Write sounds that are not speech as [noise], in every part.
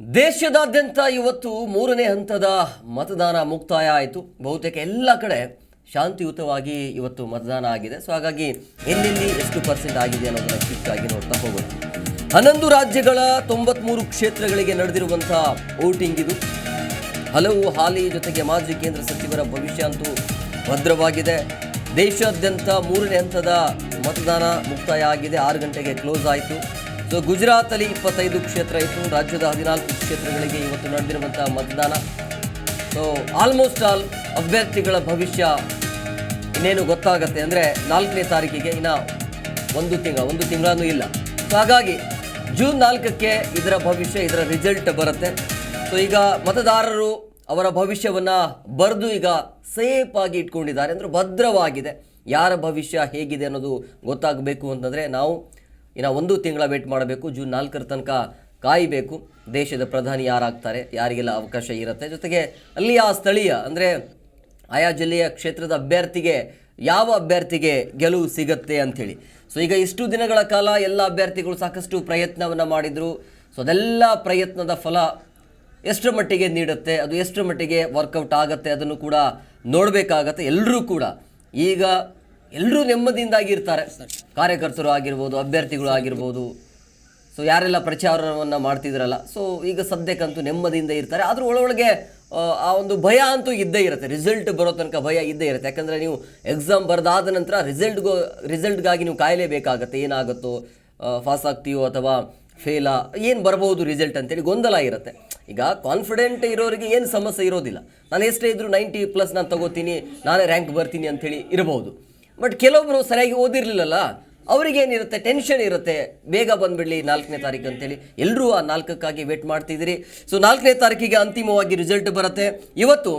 ದೇಶದಾದ್ಯಂತ ಇವತ್ತು ಮೂರನೇ ಹಂತದ ಮತದಾನ ಮುಕ್ತಾಯ ಆಯಿತು. ಬಹುತೇಕ ಎಲ್ಲ ಕಡೆ ಶಾಂತಿಯುತವಾಗಿ ಇವತ್ತು ಮತದಾನ ಆಗಿದೆ. ಸೊ ಹಾಗಾಗಿ ಎಲ್ಲೆಲ್ಲಿ ಎಷ್ಟು ಪರ್ಸೆಂಟ್ ಆಗಿದೆ ಅನ್ನೋದನ್ನ ಕ್ವಿಕ್ ಆಗಿ ನೋಡ್ತಾ ಹೋಗೋದು ಹನ್ನೊಂದು ರಾಜ್ಯಗಳ ತೊಂಬತ್ಮೂರು ಕ್ಷೇತ್ರಗಳಿಗೆ ನಡೆದಿರುವಂಥ ವೋಟಿಂಗ್ ಇದು. ಹಲವು ಹಾಲಿ ಜೊತೆಗೆ ಮಾಜಿ ಕೇಂದ್ರ ಸಚಿವರ ಭವಿಷ್ಯ ಅಂತೂ ಭದ್ರವಾಗಿದೆ. ದೇಶಾದ್ಯಂತ ಮೂರನೇ ಹಂತದ ಮತದಾನ ಮುಕ್ತಾಯ ಆಗಿದೆ. ಆರು ಗಂಟೆಗೆ ಕ್ಲೋಸ್ ಆಯಿತು. ಸೊ ಗುಜರಾತಲ್ಲಿ ಇಪ್ಪತ್ತೈದು ಕ್ಷೇತ್ರ ಇತ್ತು. ರಾಜ್ಯದ ಹದಿನಾಲ್ಕು ಕ್ಷೇತ್ರಗಳಿಗೆ ಇವತ್ತು ನಡೆದಿರುವಂಥ ಮತದಾನ. ಸೊ ಆಲ್ಮೋಸ್ಟ್ ಆಲ್ ಅಭ್ಯರ್ಥಿಗಳ ಭವಿಷ್ಯ ಇನ್ನೇನು ಗೊತ್ತಾಗತ್ತೆ ಅಂದರೆ ನಾಲ್ಕನೇ ತಾರೀಕಿಗೆ ಇನ್ನು ಒಂದು ತಿಂಗಳ ಒಂದು ತಿಂಗಳೂ ಇಲ್ಲ. ಸೊ ಹಾಗಾಗಿ ಜೂನ್ ನಾಲ್ಕಕ್ಕೆ ಇದರ ಭವಿಷ್ಯ, ಇದರ ರಿಸಲ್ಟ್ ಬರುತ್ತೆ. ಸೊ ಈಗ ಮತದಾರರು ಅವರ ಭವಿಷ್ಯವನ್ನು ಬರೆದು ಈಗ ಸೇಫ್ ಆಗಿ ಇಟ್ಕೊಂಡಿದ್ದಾರೆ. ಅಂದರೆ ಭದ್ರವಾಗಿದೆ. ಯಾರ ಭವಿಷ್ಯ ಹೇಗಿದೆ ಅನ್ನೋದು ಗೊತ್ತಾಗಬೇಕು ಅಂತಂದರೆ ನಾವು ಇನ್ನು ಒಂದು ತಿಂಗಳ ವೇಟ್ ಮಾಡಬೇಕು. ಜೂನ್ ನಾಲ್ಕರ ತನಕ ಕಾಯಬೇಕು. ದೇಶದ ಪ್ರಧಾನಿ ಯಾರಾಗ್ತಾರೆ, ಯಾರಿಗೆಲ್ಲ ಅವಕಾಶ ಇರುತ್ತೆ. ಜೊತೆಗೆ ಅಲ್ಲಿ ಆ ಸ್ಥಳೀಯ, ಅಂದರೆ ಆಯಾ ಜಿಲ್ಲೆಯ ಕ್ಷೇತ್ರದ ಅಭ್ಯರ್ಥಿಗೆ ಯಾವ ಅಭ್ಯರ್ಥಿಗೆ ಗೆಲುವು ಸಿಗುತ್ತೆ ಅಂಥೇಳಿ. ಸೊ ಈಗ ಇಷ್ಟು ದಿನಗಳ ಕಾಲ ಎಲ್ಲ ಅಭ್ಯರ್ಥಿಗಳು ಸಾಕಷ್ಟು ಪ್ರಯತ್ನವನ್ನು ಮಾಡಿದರು. ಸೊ ಅದೆಲ್ಲ ಪ್ರಯತ್ನದ ಫಲ ಎಷ್ಟರ ಮಟ್ಟಿಗೆ ನೀಡುತ್ತೆ, ಅದು ಎಷ್ಟರ ಮಟ್ಟಿಗೆ ವರ್ಕೌಟ್ ಆಗುತ್ತೆ, ಅದನ್ನು ಕೂಡ ನೋಡಬೇಕಾಗತ್ತೆ. ಎಲ್ಲರೂ ಕೂಡ ಈಗ ಎಲ್ಲರೂ ನೆಮ್ಮದಿಯಿಂದಾಗಿರ್ತಾರೆ. ಕಾರ್ಯಕರ್ತರು ಆಗಿರ್ಬೋದು ಅಭ್ಯರ್ಥಿಗಳು ಆಗಿರ್ಬೋದು. ಸೊ ಯಾರೆಲ್ಲ ಪ್ರಚಾರವನ್ನು ಮಾಡ್ತಿದ್ರಲ್ಲ ಸೊ ಈಗ ಸದ್ಯಕ್ಕಂತೂ ನೆಮ್ಮದಿಯಿಂದ ಇರ್ತಾರೆ. ಆದರೂ ಒಳಗೊಳಗೆ ಆ, ಆ ಒಂದು ಭಯ ಅಂತೂ ಇದ್ದೇ ಇರುತ್ತೆ. ರಿಸಲ್ಟ್ ಬರೋ ತನಕ ಭಯ ಇದ್ದೇ ಇರುತ್ತೆ. ಯಾಕಂದರೆ ನೀವು ಎಕ್ಸಾಮ್ ಬರೆದಾದ ನಂತರ ರಿಸಲ್ಟ್ಗೋ ರಿಸಲ್ಟ್ಗಾಗಿ ನೀವು ಕಾಯಲೇಬೇಕಾಗತ್ತೆ. ಏನಾಗುತ್ತೋ ಪಾಸ್ ಆಗ್ತೀಯೋ ಅಥವಾ ಫೇಲಾ ಏನು ಬರ್ಬೋದು ರಿಸಲ್ಟ್ ಅಂತೇಳಿ ಗೊಂದಲ ಇರುತ್ತೆ. ಈಗ ಕಾನ್ಫಿಡೆಂಟ್ ಇರೋರಿಗೆ ಏನು ಸಮಸ್ಯೆ ಇರೋದಿಲ್ಲ. ನಾನು ಎಷ್ಟೇ ಇದ್ದರೂ ನೈಂಟಿ ಪ್ಲಸ್ ನಾನು ತಗೋತೀನಿ ನಾನೇ ರ್ಯಾಂಕ್ ಬರ್ತೀನಿ ಅಂಥೇಳಿ ಇರಬಹುದು ಬಟ್ ಕೆಲವೊಬ್ಬರು ಸರಿಯಾಗಿ ಓದಿರಲಿಲ್ಲಲ್ಲ, ಅವರಿಗೇನಿರುತ್ತೆ ಟೆನ್ಷನ್ ಇರುತ್ತೆ. ಬೇಗ ಬಂದ್ಬಿಡಲಿ, ನಾಲ್ಕನೇ ತಾರೀಕು ಅಂತೇಳಿ. ಎಲ್ಲರೂ ಆ ನಾಲ್ಕಕ್ಕಾಗಿ ವೇಟ್ ಮಾಡ್ತಿದ್ದೀರಿ. ಸೊ ನಾಲ್ಕನೇ ತಾರೀಕಿಗೆ ಅಂತಿಮವಾಗಿ ರಿಸಲ್ಟ್ ಬರುತ್ತೆ. ಇವತ್ತು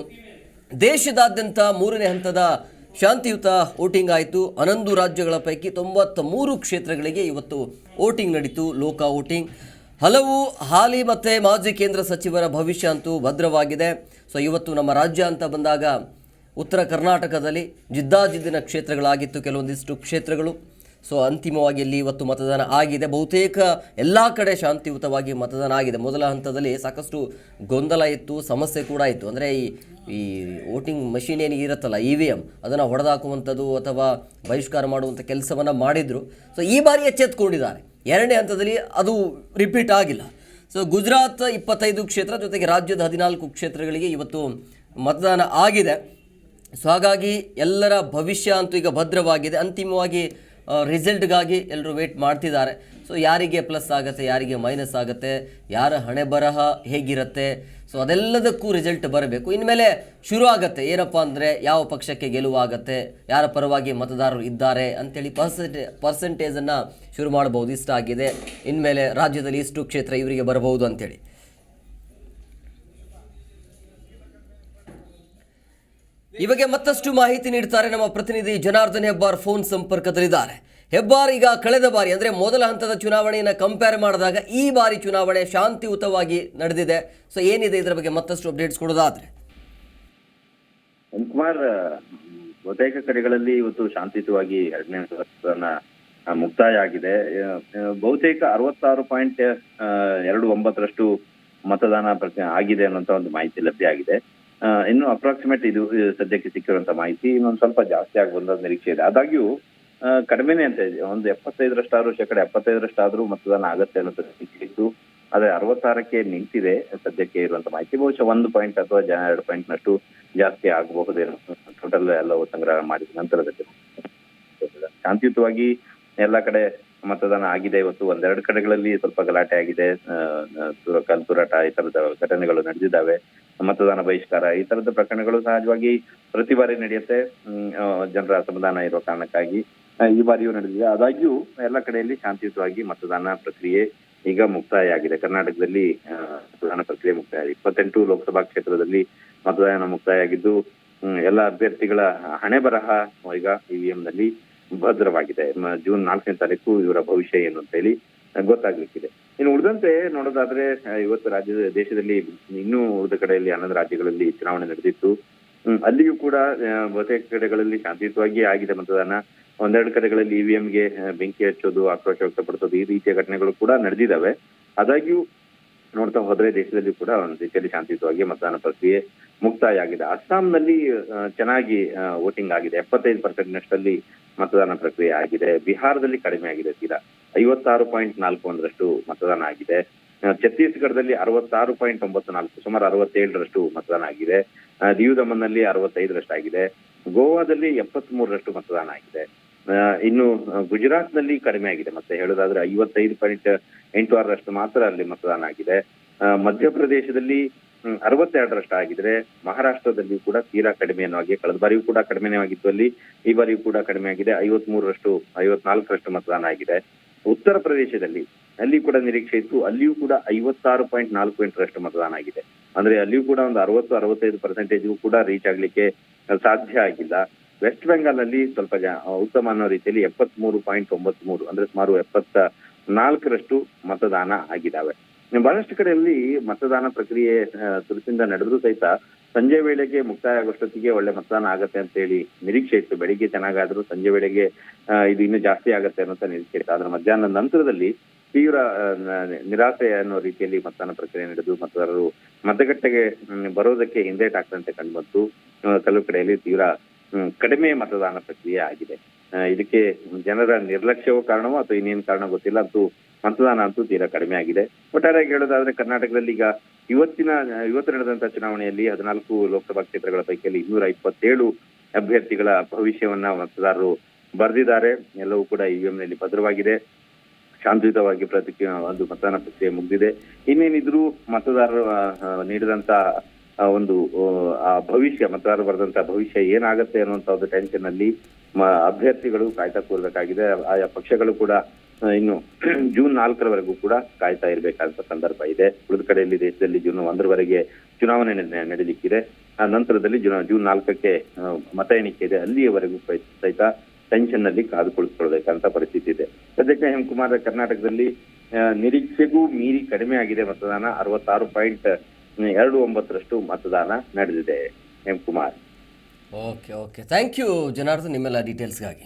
ದೇಶದಾದ್ಯಂತ ಮೂರನೇ ಹಂತದ ಶಾಂತಿಯುತ ವೋಟಿಂಗ್ ಆಯಿತು. ಹನ್ನೊಂದು ರಾಜ್ಯಗಳ ಪೈಕಿ ತೊಂಬತ್ತ ಮೂರು ಕ್ಷೇತ್ರಗಳಿಗೆ ಇವತ್ತು ವೋಟಿಂಗ್ ನಡೀತು, ಲೋಕ ವೋಟಿಂಗ್ ಹಲವು ಹಾಲಿ ಮತ್ತು ಮಾಜಿ ಕೇಂದ್ರ ಸಚಿವರ ಭವಿಷ್ಯ ಅಂತೂ ಭದ್ರವಾಗಿದೆ. ಸೊ ಇವತ್ತು ನಮ್ಮ ರಾಜ್ಯ ಅಂತ ಬಂದಾಗ ಉತ್ತರ ಕರ್ನಾಟಕದಲ್ಲಿ ಜಿದ್ದಾಜಿದ್ದಿನ ಕ್ಷೇತ್ರಗಳಾಗಿತ್ತು ಕೆಲವೊಂದಿಷ್ಟು ಕ್ಷೇತ್ರಗಳು. ಸೊ ಅಂತಿಮವಾಗಿ ಇಲ್ಲಿ ಇವತ್ತು ಮತದಾನ ಆಗಿದೆ. ಬಹುತೇಕ ಎಲ್ಲ ಕಡೆ ಶಾಂತಿಯುತವಾಗಿ ಮತದಾನ ಆಗಿದೆ. ಮೊದಲ ಹಂತದಲ್ಲಿ ಸಾಕಷ್ಟು ಗೊಂದಲ ಇತ್ತು, ಸಮಸ್ಯೆ ಕೂಡ ಇತ್ತು. ಅಂದರೆ ಈ ಈ ವೋಟಿಂಗ್ ಮಷಿನ್ ಏನು ಇರುತ್ತಲ್ಲ, ಇ ವಿ ಎಂ ಅದನ್ನು ಹೊಡೆದಾಕುವಂಥದ್ದು ಅಥವಾ ಬಹಿಷ್ಕಾರ ಮಾಡುವಂಥ ಕೆಲಸವನ್ನು ಮಾಡಿದರು. ಸೊ ಈ ಬಾರಿ ಎಚ್ಚೆತ್ಕೊಂಡಿದ್ದಾರೆ. ಎರಡನೇ ಹಂತದಲ್ಲಿ ಅದು ರಿಪೀಟ್ ಆಗಿಲ್ಲ. ಸೊ ಗುಜರಾತ್ ಇಪ್ಪತ್ತೈದು ಕ್ಷೇತ್ರ ಜೊತೆಗೆ ರಾಜ್ಯದ ಹದಿನಾಲ್ಕು ಕ್ಷೇತ್ರಗಳಿಗೆ ಇವತ್ತು ಮತದಾನ ಆಗಿದೆ. ಸೊ ಹಾಗಾಗಿ ಎಲ್ಲರ ಭವಿಷ್ಯ ಅಂತೂ ಈಗ ಭದ್ರವಾಗಿದೆ. ಅಂತಿಮವಾಗಿ ರಿಸಲ್ಟ್ಗಾಗಿ ಎಲ್ಲರೂ ವೇಟ್ ಮಾಡ್ತಿದ್ದಾರೆ. ಸೊ ಯಾರಿಗೆ ಪ್ಲಸ್ ಆಗುತ್ತೆ, ಯಾರಿಗೆ ಮೈನಸ್ ಆಗುತ್ತೆ, ಯಾರ ಹಣೆ ಬರಹ ಹೇಗಿರುತ್ತೆ, ಸೊ ಅದೆಲ್ಲದಕ್ಕೂ ರಿಸಲ್ಟ್ ಬರಬೇಕು. ಇನ್ಮೇಲೆ ಶುರು ಆಗುತ್ತೆ, ಏನಪ್ಪ ಅಂದರೆ ಯಾವ ಪಕ್ಷಕ್ಕೆ ಗೆಲುವಾಗತ್ತೆ ಯಾರ ಪರವಾಗಿ ಮತದಾರರು ಇದ್ದಾರೆ ಅಂಥೇಳಿ ಪರ್ಸೆಂಟೇ ಪರ್ಸೆಂಟೇಜನ್ನು ಶುರು ಮಾಡಬಹುದು, ಇಷ್ಟ ಆಗಿದೆ. ಇನ್ಮೇಲೆ ರಾಜ್ಯದಲ್ಲಿ ಇಷ್ಟು ಕ್ಷೇತ್ರ ಇವರಿಗೆ ಬರಬಹುದು ಅಂತೇಳಿ. ಈ ಬಗ್ಗೆ ಮತ್ತಷ್ಟು ಮಾಹಿತಿ ನೀಡ್ತಾರೆ ನಮ್ಮ ಪ್ರತಿನಿಧಿ ಜನಾರ್ದನ್ ಹೆಬ್ಬಾರ್ ಫೋನ್ ಸಂಪರ್ಕದಲ್ಲಿದ್ದಾರೆ. ಹೆಬ್ಬಾರ್ ಈಗ ಕಳೆದ ಬಾರಿ, ಅಂದ್ರೆ ಮೊದಲ ಹಂತದ ಚುನಾವಣೆಯನ್ನು ಕಂಪೇರ್ ಮಾಡಿದಾಗ ಈ ಬಾರಿ ಚುನಾವಣೆ ಶಾಂತಿಯುತವಾಗಿ ನಡೆದಿದೆ. ಸೊ ಏನಿದೆ ಇದರ ಬಗ್ಗೆ ಮತ್ತಷ್ಟು ಅಪ್ಡೇಟ್ಸ್ ಕೊಡೋದಾದ್ರೆ? ಕುಮಾರ್ ಬಹುತೇಕ ಕಡೆಗಳಲ್ಲಿ ಇವತ್ತು ಶಾಂತಿಯುತವಾಗಿ ಎರಡನೇ ಹಂತದ ಮುಕ್ತಾಯ ಆಗಿದೆ. ಬಹುತೇಕ ಅರವತ್ತಾರು ಪಾಯಿಂಟ್ ಎರಡು ಒಂಬತ್ತರಷ್ಟು ಮತದಾನ ಆಗಿದೆ ಅನ್ನುವಂತ ಒಂದು ಮಾಹಿತಿ ಲಭ್ಯ ಆಗಿದೆ. ಇನ್ನು ಅಪ್ರಾಕ್ಸಿಮೇಟ್ ಇದು ಸದ್ಯಕ್ಕೆ ಸಿಕ್ಕಿರುವಂತ ಮಾಹಿತಿ ಇನ್ನೊಂದು ಸ್ವಲ್ಪ ಜಾಸ್ತಿ ಆಗುವಂತ ನಿರೀಕ್ಷೆ ಇದೆ. ಆದಾಗ್ಯೂ ಕಡಿಮೆನೇ ಅಂತ ಇದೆ. ಒಂದು ಎಪ್ಪತ್ತೈದರಷ್ಟಾದ್ರೂ ಶೇಕಡ ಎಪ್ಪತ್ತೈದರಷ್ಟಾದ್ರೂ ಮತದಾನ ಆಗತ್ತೆ ಅನ್ನೋ ನಿರೀಕ್ಷೆ ಇದ್ದು ಆದ್ರೆ ಅರವತ್ತಾರಕ್ಕೆ ನಿಂತಿದೆ ಸದ್ಯಕ್ಕೆ ಇರುವಂತ ಮಾಹಿತಿ. ಬಹುಶಃ ಒಂದು ಪಾಯಿಂಟ್ ಅಥವಾ ಎರಡು ಪಾಯಿಂಟ್ ನಷ್ಟು ಜಾಸ್ತಿ ಆಗಬಹುದೇನೋ ಟೋಟಲ್ ಎಲ್ಲವೂ ಸಂಗ್ರಹ ಮಾಡಿದ ನಂತರದಲ್ಲಿ ಶಾಂತಿಯುತವಾಗಿ ಎಲ್ಲ ಕಡೆ ಮತದಾನ ಆಗಿದೆ ಇವತ್ತು. ಒಂದೆರಡು ಕಡೆಗಳಲ್ಲಿ ಸ್ವಲ್ಪ ಗಲಾಟೆ ಆಗಿದೆ. ತೂರಾಟ ಈ ತರದ ಘಟನೆಗಳು ನಡೆದಿದ್ದಾವೆ. ಮತದಾನ ಬಹಿಷ್ಕಾರ, ಈ ತರದ ಪ್ರಕರಣಗಳು ಸಹಜವಾಗಿ ಪ್ರತಿ ಬಾರಿ ನಡೆಯುತ್ತೆ. ಜನರ ಅಸಮಾಧಾನ ಇರುವ ಕಾರಣಕ್ಕಾಗಿ ಈ ಬಾರಿಯೂ ನಡೆದಿದೆ. ಆದಾಗ್ಯೂ ಎಲ್ಲ ಕಡೆಯಲ್ಲಿ ಶಾಂತಿಯುತವಾಗಿ ಮತದಾನ ಪ್ರಕ್ರಿಯೆ ಈಗ ಮುಕ್ತಾಯ ಆಗಿದೆ ಕರ್ನಾಟಕದಲ್ಲಿ ಮತದಾನ ಪ್ರಕ್ರಿಯೆ ಮುಕ್ತಾಯ ಆಗಿದೆ ಇಪ್ಪತ್ತೆಂಟು ಲೋಕಸಭಾ ಕ್ಷೇತ್ರದಲ್ಲಿ ಮತದಾನ ಮುಕ್ತಾಯ ಆಗಿದ್ದು ಎಲ್ಲ ಅಭ್ಯರ್ಥಿಗಳ ಹಣೆ ಬರಹ ಈಗ ಇವಿಎಂ ನಲ್ಲಿ ಭದ್ರವಾಗಿದೆ ಜೂನ್ ನಾಲ್ಕನೇ ತಾರೀಕು ಇವರ ಭವಿಷ್ಯ ಏನು ಅಂತ ಹೇಳಿ ಗೊತ್ತಾಗ್ಲಿಕ್ಕಿದೆ. ಇನ್ನು ಉಳಿದಂತೆ ನೋಡೋದಾದ್ರೆ ಇವತ್ತು ರಾಜ್ಯದ, ದೇಶದಲ್ಲಿ ಇನ್ನೂ ಉಳಿದ ಕಡೆಯಲ್ಲಿ ಹನ್ನೊಂದು ರಾಜ್ಯಗಳಲ್ಲಿ ಚುನಾವಣೆ ನಡೆದಿತ್ತು. ಅಲ್ಲಿಯೂ ಕೂಡ ಬಹುತೇಕ ಕಡೆಗಳಲ್ಲಿ ಶಾಂತಿಯುತವಾಗಿ ಆಗಿದೆ ಮತದಾನ. ಒಂದೆರಡು ಕಡೆಗಳಲ್ಲಿ ಇವಿಎಂಗೆ ಬೆಂಕಿ ಹಚ್ಚೋದು, ಆಕ್ರೋಶ ವ್ಯಕ್ತಪಡಿಸೋದು ಈ ರೀತಿಯ ಘಟನೆಗಳು ಕೂಡ ನಡೆದಿದ್ದಾವೆ. ಆದಾಗ್ಯೂ ನೋಡ್ತಾ ಹೋದ್ರೆ ದೇಶದಲ್ಲಿ ಕೂಡ ಒಂದು ರೀತಿಯಲ್ಲಿ ಶಾಂತಿಯುತವಾಗಿ ಮತದಾನ ಪ್ರಕ್ರಿಯೆ ಮುಕ್ತಾಯ ಆಗಿದೆ ಅಸ್ಸಾಂನಲ್ಲಿ ಚೆನ್ನಾಗಿ ವೋಟಿಂಗ್ ಆಗಿದೆ. ಎಪ್ಪತ್ತೈದು ಪರ್ಸೆಂಟ್ ನಷ್ಟಲ್ಲಿ ಮತದಾನ ಪ್ರಕ್ರಿಯೆ ಆಗಿದೆ. ಬಿಹಾರದಲ್ಲಿ ಕಡಿಮೆ ಆಗಿದೆ ತೀರಾ. ಐವತ್ತಾರು ಪಾಯಿಂಟ್ ನಾಲ್ಕು ಒಂದರಷ್ಟು ಮತದಾನ ಆಗಿದೆ. ಛತ್ತೀಸ್ಗಢದಲ್ಲಿ ಅರವತ್ತಾರು ಪಾಯಿಂಟ್ ಒಂಬತ್ತು ನಾಲ್ಕು, ಸುಮಾರು ಅರವತ್ತೇಳರಷ್ಟು ಮತದಾನ ಆಗಿದೆ. ದಿಯು ದಮನ್ನಲ್ಲಿ ಅರವತ್ತೈದರಷ್ಟಾಗಿದೆ. ಗೋವಾದಲ್ಲಿ ಎಪ್ಪತ್ತ್ ಮೂರರಷ್ಟು ಮತದಾನ ಆಗಿದೆ. ಇನ್ನು ಗುಜರಾತ್ನಲ್ಲಿ ಕಡಿಮೆ ಆಗಿದೆ. ಮತ್ತೆ ಹೇಳೋದಾದ್ರೆ ಐವತ್ತೈದು ಪಾಯಿಂಟ್ ಎಂಟು ಆರರಷ್ಟು ಮಾತ್ರ ಅಲ್ಲಿ ಮತದಾನ ಆಗಿದೆ. ಮಧ್ಯಪ್ರದೇಶದಲ್ಲಿ ಅರವತ್ತೆರಡರಷ್ಟು ಆಗಿದ್ರೆ ಮಹಾರಾಷ್ಟ್ರದಲ್ಲಿ ಕೂಡ ತೀರಾ ಕಡಿಮೆ ಆಗಿ ಕಳೆದ ಬಾರಿಯೂ ಕೂಡ ಕಡಿಮೆನೇ ಆಗಿತ್ತು ಅಲ್ಲಿ. ಈ ಬಾರಿಯೂ ಕೂಡ ಕಡಿಮೆ ಆಗಿದೆ. ಐವತ್ಮೂರರಷ್ಟು, ಐವತ್ನಾಲ್ಕರಷ್ಟು ಮತದಾನ ಆಗಿದೆ. ಉತ್ತರ ಪ್ರದೇಶದಲ್ಲಿ ಅಲ್ಲಿ ಕೂಡ ನಿರೀಕ್ಷೆ ಇತ್ತು. ಅಲ್ಲಿಯೂ ಕೂಡ ಐವತ್ತಾರು ಪಾಯಿಂಟ್ ನಾಲ್ಕು ಎಂಟರಷ್ಟು ಮತದಾನ ಆಗಿದೆ. ಅಂದ್ರೆ ಅಲ್ಲಿಯೂ ಕೂಡ ಒಂದು ಅರವತ್ತು ಅರವತ್ತೈದು ಪರ್ಸೆಂಟೇಜ್ ಕೂಡ ರೀಚ್ ಆಗ್ಲಿಕ್ಕೆ ಸಾಧ್ಯ ಆಗಿಲ್ಲ. ವೆಸ್ಟ್ ಬೆಂಗಾಲ್ ಅಲ್ಲಿ ಸ್ವಲ್ಪ ಉತ್ತಮ ಅನ್ನೋ ರೀತಿಯಲ್ಲಿ ಎಪ್ಪತ್ತ್ ಮೂರು ಪಾಯಿಂಟ್ ಒಂಬತ್ತು ಮೂರು ಅಂದ್ರೆ ಸುಮಾರು ಎಪ್ಪತ್ತ ನಾಲ್ಕರಷ್ಟು ಮತದಾನ ಆಗಿದ್ದಾವೆ. ಬಹಳಷ್ಟು ಕಡೆಯಲ್ಲಿ ಮತದಾನ ಪ್ರಕ್ರಿಯೆ ಆ, ತುರುಸಿಂದ ನಡೆದ್ರೂ ಸಹಿತ ಸಂಜೆ ವೇಳೆಗೆ ಮುಕ್ತಾಯ ಆಗೋಷ್ಟೊತ್ತಿಗೆ ಒಳ್ಳೆ ಮತದಾನ ಆಗತ್ತೆ ಅಂತ ಹೇಳಿ ನಿರೀಕ್ಷೆ ಇತ್ತು. ಬೆಳಿಗ್ಗೆ ಚೆನ್ನಾಗಾದ್ರೂ ಸಂಜೆ ವೇಳೆಗೆ ಇದು ಇನ್ನೂ ಜಾಸ್ತಿ ಆಗುತ್ತೆ ಅನ್ನೋ ನಿರೀಕ್ಷೆ ಇತ್ತು. ಆದ್ರೆ ಮಧ್ಯಾಹ್ನದ ನಂತರದಲ್ಲಿ ತೀವ್ರ ನಿರಾಸೆ ಅನ್ನೋ ರೀತಿಯಲ್ಲಿ ಮತದಾನ ಪ್ರಕ್ರಿಯೆ ನಡೆದು ಮತದಾರರು ಮತಗಟ್ಟೆಗೆ ಬರೋದಕ್ಕೆ ಹಿಂದೇಟ್ ಹಿಂದೇಟಾಗ್ತಂತೆ ಕಂಡುಬಂತು. ಕೆಲವು ಕಡೆಯಲ್ಲಿ ತೀವ್ರ ಕಡಿಮೆ ಮತದಾನ ಪ್ರಕ್ರಿಯೆ ಆಗಿದೆ. ಇದಕ್ಕೆ ಜನರ ನಿರ್ಲಕ್ಷ್ಯವೋ ಕಾರಣವೋ ಅಥವಾ ಇನ್ನೇನು ಕಾರಣ ಗೊತ್ತಿಲ್ಲ ಅಂತೂ ಮತದಾನ ಅಂತೂ ತೀರಾ ಕಡಿಮೆ ಆಗಿದೆ. ಒಟ್ಟಾರೆಯಾಗಿ ಹೇಳೋದಾದ್ರೆ ಕರ್ನಾಟಕದಲ್ಲಿ ಈಗ ಇವತ್ತಿನ ಇವತ್ತು ನಡೆದಂತ ಚುನಾವಣೆಯಲ್ಲಿ ಹದಿನಾಲ್ಕು ಲೋಕಸಭಾ ಕ್ಷೇತ್ರಗಳ ಪೈಕಿಯಲ್ಲಿ ಇನ್ನೂರ ಇಪ್ಪತ್ತೇಳು ಅಭ್ಯರ್ಥಿಗಳ ಭವಿಷ್ಯವನ್ನ ಮತದಾರರು ಬರೆದಿದ್ದಾರೆ. ಎಲ್ಲವೂ ಕೂಡ ಇವಿಎಂ ನಲ್ಲಿ ಭದ್ರವಾಗಿದೆ. ಶಾಂತಿಯುತವಾಗಿ ಪ್ರತಿಕ್ರಿಯೆ ಒಂದು ಮತದಾನ ಪ್ರಕ್ರಿಯೆ ಮುಗಿದಿದೆ. ಇನ್ನೇನಿದ್ರು ಮತದಾರರು ನೀಡಿದಂತ ಒಂದು ಆ, ಭವಿಷ್ಯ ಮತದಾರರು ಬರೆದಂತ ಭವಿಷ್ಯ ಏನಾಗುತ್ತೆ ಅನ್ನುವಂತ ಒಂದು ಟೆನ್ಷನ್ ಅಲ್ಲಿ ಅಭ್ಯರ್ಥಿಗಳು ಕಾಯ್ತಾ ಕೂರ್ಬೇಕಾಗಿದೆ. ಆಯಾ ಪಕ್ಷಗಳು ಕೂಡ ಇನ್ನು [clears throat] ಜೂನ್ ನಾಲ್ಕರವರೆಗೂ ಕೂಡ ಕಾಯ್ತಾ ಇರಬೇಕಾದಂತ ಸಂದರ್ಭ ಇದೆ. ಉಳಿದ ಕಡೆಯಲ್ಲಿ ದೇಶದಲ್ಲಿ ಜೂನ್ ಒಂದರವರೆಗೆ ಚುನಾವಣೆ ನಡೆ- ನಡೀಲಿಕ್ಕಿದೆ. ಆ, ನಂತರದಲ್ಲಿ ಜೂನ್ ನಾಲ್ಕಕ್ಕೆ ಮತ ಎಣಿಕೆ ಇದೆ. ಅಲ್ಲಿಯವರೆಗೂ ಸಹಿತ- ಟೆನ್ಷನ್ನಲ್ಲಿ ಕಾದು ಪರಿಸ್ಥಿತಿ ಇದೆ. ಸದ್ಯಕ್ಕೆ ಹೇಮಕುಮಾರ್ ಕರ್ನಾಟಕದಲ್ಲಿ ನಿರೀಕ್ಷೆಗೂ ಮೀರಿ ಕಡಿಮೆ ಆಗಿದೆ ಮತದಾನ. ಅರವತ್ತಾರು ಪಾಯಿಂಟ್ ಎರಡು ಒಂಬತ್ತರಷ್ಟು ಮತದಾನ ನಡೆದಿದೆ Hemakumar okay okay. Thank you Janardhan ನಿಮ್ಮೆಲ್ಲ ಡೀಟೇಲ್ಸ್ಗಾಗಿ